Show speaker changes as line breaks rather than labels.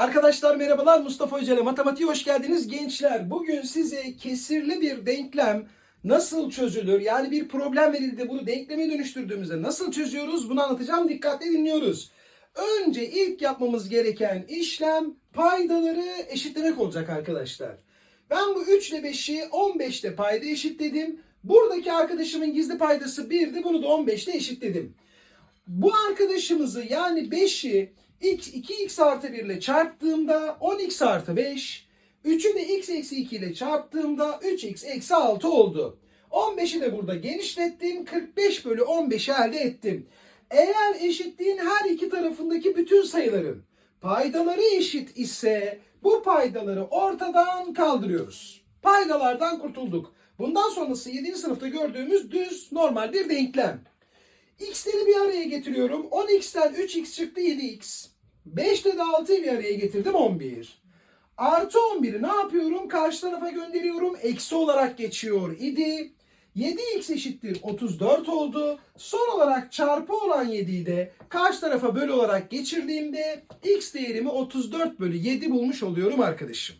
Arkadaşlar merhabalar Mustafa Hoca ile matematiğe hoş geldiniz gençler. Bugün size kesirli bir denklem nasıl çözülür? Yani bir problem verildi bunu denkleme dönüştürdüğümüzde nasıl çözüyoruz? Bunu anlatacağım. Dikkatle dinliyoruz. Önce ilk yapmamız gereken işlem paydaları eşitlemek olacak arkadaşlar. Ben bu 3 ile 5'i 15'te payda eşitledim. Buradaki arkadaşımın gizli paydası 1'di. Bunu da 15'te eşitledim. Bu arkadaşımızı yani 5'i x 2x artı 1 ile çarptığımda 10x artı 5. 3'ü de x eksi 2 ile çarptığımda 3x eksi 6 oldu. 15'i de burada genişlettim. 45 bölü 15'i elde ettim. Eğer eşitliğin her iki tarafındaki bütün sayıların paydaları eşit ise bu paydaları ortadan kaldırıyoruz. Paydalardan kurtulduk. Bundan sonrası 7. sınıfta gördüğümüz düz normal bir denklem. X'leri bir araya getiriyorum. 10x'ten 3x çıktı 7x. 5'te de 6'yı bir araya getirdim 11. Artı 11'i ne yapıyorum? Karşı tarafa gönderiyorum. Eksi olarak geçiyor idi. 7x eşittir 34 oldu. Son olarak çarpı olan 7'yi de karşı tarafa bölü olarak geçirdiğimde x değerimi 34 bölü 7 bulmuş oluyorum arkadaşım.